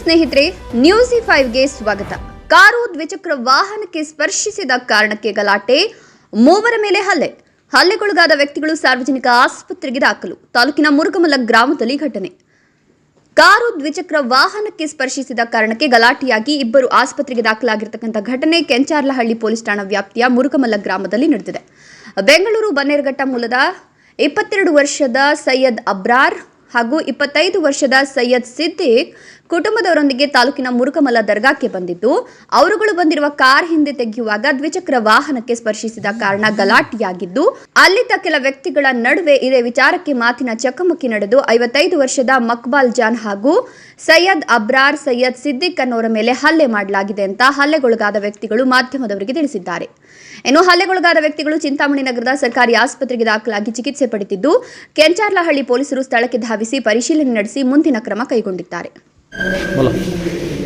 ಸ್ನೇಹಿತರೆ ನ್ಯೂಸಿ ಫೈವ್ಗೆ ಸ್ವಾಗತ. ಕಾರು ದ್ವಿಚಕ್ರ ವಾಹನಕ್ಕೆ ಸ್ಪರ್ಶಿಸಿದ ಕಾರಣಕ್ಕೆ ಗಲಾಟೆ, ಮೂವರ ಮೇಲೆ ಹಲ್ಲೆ. ಹಲ್ಲೆಗೊಳಗಾದ ವ್ಯಕ್ತಿಗಳು ಸಾರ್ವಜನಿಕ ಆಸ್ಪತ್ರೆಗೆ ದಾಖಲು, ತಾಲೂಕಿನ ಮುರುಗಮಲ ಗ್ರಾಮದಲ್ಲಿ ಘಟನೆ. ಕಾರು ದ್ವಿಚಕ್ರ ವಾಹನಕ್ಕೆ ಸ್ಪರ್ಶಿಸಿದ ಕಾರಣಕ್ಕೆ ಗಲಾಟೆಯಾಗಿ ಇಬ್ಬರು ಆಸ್ಪತ್ರೆಗೆ ದಾಖಲಾಗಿರ್ತಕ್ಕಂಥ ಘಟನೆ ಕೆಂಚಾರ್ಲಹಳ್ಳಿ ಪೊಲೀಸ್ ಠಾಣಾ ವ್ಯಾಪ್ತಿಯ ಮುರುಗಮಲ್ಲ ಗ್ರಾಮದಲ್ಲಿ ನಡೆದಿದೆ. ಬೆಂಗಳೂರು ಬನ್ನೇರುಘಟ್ಟ ಮೂಲದ ಇಪ್ಪತ್ತೆರಡು ವರ್ಷದ ಸೈಯದ್ ಅಬ್ರಾರ್ ಹಾಗೂ ಇಪ್ಪತ್ತೈದು ವರ್ಷದ ಸೈಯದ್ ಸಿದ್ದಿಕ್ ಕುಟುಂಬದವರೊಂದಿಗೆ ತಾಲೂಕಿನ ಮುರುಕಮಲ ದರ್ಗಾಕ್ಕೆ ಬಂದಿದ್ದು, ಅವರುಗಳು ಬಂದಿರುವ ಕಾರ್ ಹಿಂದೆ ತೆಗೆಯುವಾಗ ದ್ವಿಚಕ್ರ ವಾಹನಕ್ಕೆ ಸ್ಪರ್ಶಿಸಿದ ಕಾರಣ ಗಲಾಟೆಯಾಗಿದ್ದು, ಅಲ್ಲಿದ್ದ ಕೆಲ ವ್ಯಕ್ತಿಗಳ ನಡುವೆ ಇದೇ ವಿಚಾರಕ್ಕೆ ಮಾತಿನ ಚಕಮಕಿ ನಡೆದು ಐವತ್ತೈದು ವರ್ಷದ ಮಕ್ಬಾಲ್ ಜಾನ್ ಹಾಗೂ ಸೈಯದ್ ಅಬ್ರಾರ್ ಸೈಯದ್ ಸಿದ್ದಿಕ್ ಅನ್ನೋರ ಮೇಲೆ ಹಲ್ಲೆ ಮಾಡಲಾಗಿದೆ ಅಂತ ಹಲ್ಲೆಗೊಳಗಾದ ವ್ಯಕ್ತಿಗಳು ಮಾಧ್ಯಮದವರಿಗೆ ತಿಳಿಸಿದ್ದಾರೆ. ಇನ್ನು ಹಲ್ಲೆಗೊಳಗಾದ ವ್ಯಕ್ತಿಗಳು ಚಿಂತಾಮಣಿ ನಗರದ ಸರ್ಕಾರಿ ಆಸ್ಪತ್ರೆಗೆ ದಾಖಲಾಗಿ ಚಿಕಿತ್ಸೆ ಪಡೆದಿದ್ದು, ಕೆಂಚಾರ್ಲಹಳ್ಳಿ ಪೊಲೀಸರು ಸ್ಥಳಕ್ಕೆ ಧಾವಿಸಿ ಪರಿಶೀಲನೆ ನಡೆಸಿ ಮುಂದಿನ ಕ್ರಮ ಕೈಗೊಂಡಿದ್ದಾರೆ.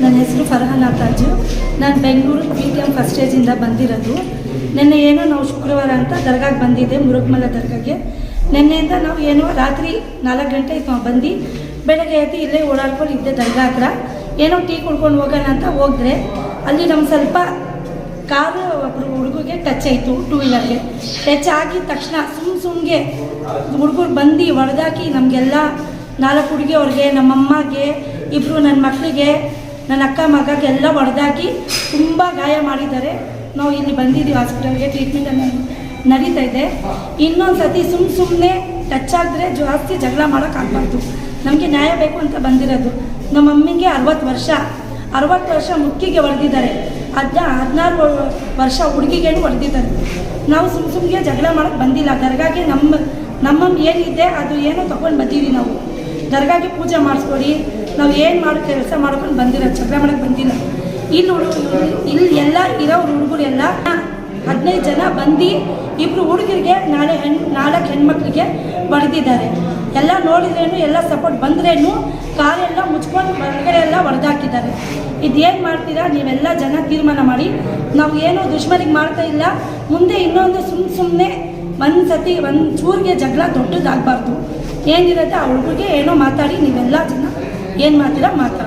ನನ್ನ ಹೆಸರು ಫರ್ಹಾನ್ ಅತ್ತಾಜು ನಾನು Bengaluru P T M first ಸ್ಟೇಜಿಂದ ಬಂದಿರೋದು. ನಿನ್ನೆ ಏನೋ ನಾವು ಶುಕ್ರವಾರ ಅಂತ ದರ್ಗಾಗೆ ಬಂದಿದ್ದೆ ಮುರುಗಮಲ ದರ್ಗಾಗೆ. ನಿನ್ನೆಯಿಂದ ನಾವು ಏನೋ ರಾತ್ರಿ ನಾಲ್ಕು ಗಂಟೆ ನಾವು ಬಂದು ಬೆಳಗ್ಗೆ ಎದ್ದು ಇಲ್ಲೇ ಓಡಾಡ್ಕೊಂಡು ಇದ್ದೆ ದರ್ಗಾ ಹತ್ರ. ಏನೋ ಟೀ ಕುಡ್ಕೊಂಡು ಹೋಗೋಣ ಅಂತ ಹೋದ್ರೆ ಅಲ್ಲಿ ನಮ್ಮ ಸ್ವಲ್ಪ ಕಾರು ಒಬ್ಬರು ಹುಡುಗರಿಗೆ ಟಚ್ ಆಯಿತು ಟೂ ವೀಲರ್ಗೆ ಟಚ್ ಆಗಿದ ತಕ್ಷಣ ಸುಮ್ಮ ಸುಮ್ಮಗೆ ಹುಡುಗರು ಬಂದು ಹೊಡೆದಾಕಿ ನಮಗೆಲ್ಲ ನಾಲ್ಕು ಹುಡುಗಿಯವ್ರಿಗೆ ನಮ್ಮಮ್ಮಗೆ ಇಬ್ಬರು ನನ್ನ ಮಕ್ಕಳಿಗೆ ನನ್ನ ಅಕ್ಕ ಮಗಕ್ಕೆಲ್ಲ ಎಲ್ಲ ಹೊಡೆದಾಕಿ ತುಂಬ ಗಾಯ ಮಾಡಿದ್ದಾರೆ. ನಾವು ಇಲ್ಲಿ ಬಂದಿದ್ದೀವಿ ಹಾಸ್ಪಿಟಲ್ಗೆ ಟ್ರೀಟ್ಮೆಂಟ್ ನಡೀತಾ ಇದೆ. ಇನ್ನೊಂದು ಸತಿ ಸುಮ್ಮ ಸುಮ್ಮನೆ ಟಚ್ ಆದರೆ ಜಾಸ್ತಿ ಜಗಳ ಮಾಡೋಕ್ಕಾಗಬಾರ್ದು ನಮಗೆ ನ್ಯಾಯ ಬೇಕು ಅಂತ ಬಂದಿರೋದು. ನಮ್ಮ ಮಮ್ಮಿಗೆ ಅರವತ್ತು ವರ್ಷ. ಅರವತ್ತು ವರ್ಷ ಮುಕ್ಕಿಗೆ ಹೊಡೆದಿದ್ದಾರೆ ಹದ್ನ ಹದಿನಾರು ವರ್ಷ ಹುಡುಗಿಗೇನು ಹೊಡೆದಿದ್ದಾರೆ ನಾವು ಸುಮ್ಮ ಸುಮ್ಮನೆ ಜಗಳ ಮಾಡೋಕ್ಕೆ ಬಂದಿಲ್ಲ. ದರ್ಗಾಗೆ ನಮ್ಮ ನಮ್ಮಮ್ಮ ಏನಿದೆ ಅದು ಏನೋ ತೊಗೊಂಡು ಬಂದೀವಿ ನಾವು. ದರ್ಗಾಗೆ ಪೂಜೆ ಮಾಡಿಸ್ಕೊಡಿ. ನಾವು ಏನು ಮಾಡೋ, ಕೆಲಸ ಮಾಡ್ಕೊಂಡು ಬಂದಿರೋ ಚಪ್ರ ಮಾಡಕ್ಕೆ ಬಂದಿಲ್ಲ. ಇಲ್ಲಿ ಹುಡುಗರು ಇಲ್ಲಿ ಎಲ್ಲ ಇರೋ ಹುಡುಗರೆಲ್ಲ ಹದಿನೈದು ಜನ ಬಂದು ಇಬ್ಬರು ಹುಡುಗರಿಗೆ ನಾಳೆ ಹೆಣ್ಣು ನಾಲ್ಕು ಹೆಣ್ಮಕ್ಳಿಗೆ ಬಡ್ದಿದ್ದಾರೆ. ಎಲ್ಲ ನೋಡಿದ್ರೇನು, ಎಲ್ಲ ಸಪೋರ್ಟ್ ಬಂದ್ರೇನು ಕಾರೆಲ್ಲ ಮುಚ್ಕೊಂಡು ಹೊರಗಡೆ ಎಲ್ಲ ಹೊಡೆದಾಕಿದ್ದಾರೆ ಇದೇನು ಮಾಡ್ತೀರಾ? ನೀವೆಲ್ಲ ಜನ ತೀರ್ಮಾನ ಮಾಡಿ. ನಾವು ಏನೋ ದುಶ್ಮನಿಗೆ ಮಾಡ್ತಾ ಇಲ್ಲ. ಮುಂದೆ ಇನ್ನೊಂದು ಸುಮ್ಮ ಸುಮ್ಮನೆ ಒಂದು ಸತಿ ಒಂದು ಚೂರಿಗೆ ಜಗಳ ದೊಡ್ಡದಾಗಬಾರ್ದು. ಏನಿರುತ್ತೆ ಆ ಹುಡುಗಿಗೆ ಏನೋ ಮಾತಾಡಿ ನೀವೆಲ್ಲ ಜನ ಏನು ಮಾಡ್ತೀರಾ ಮಾತಾಡಿ.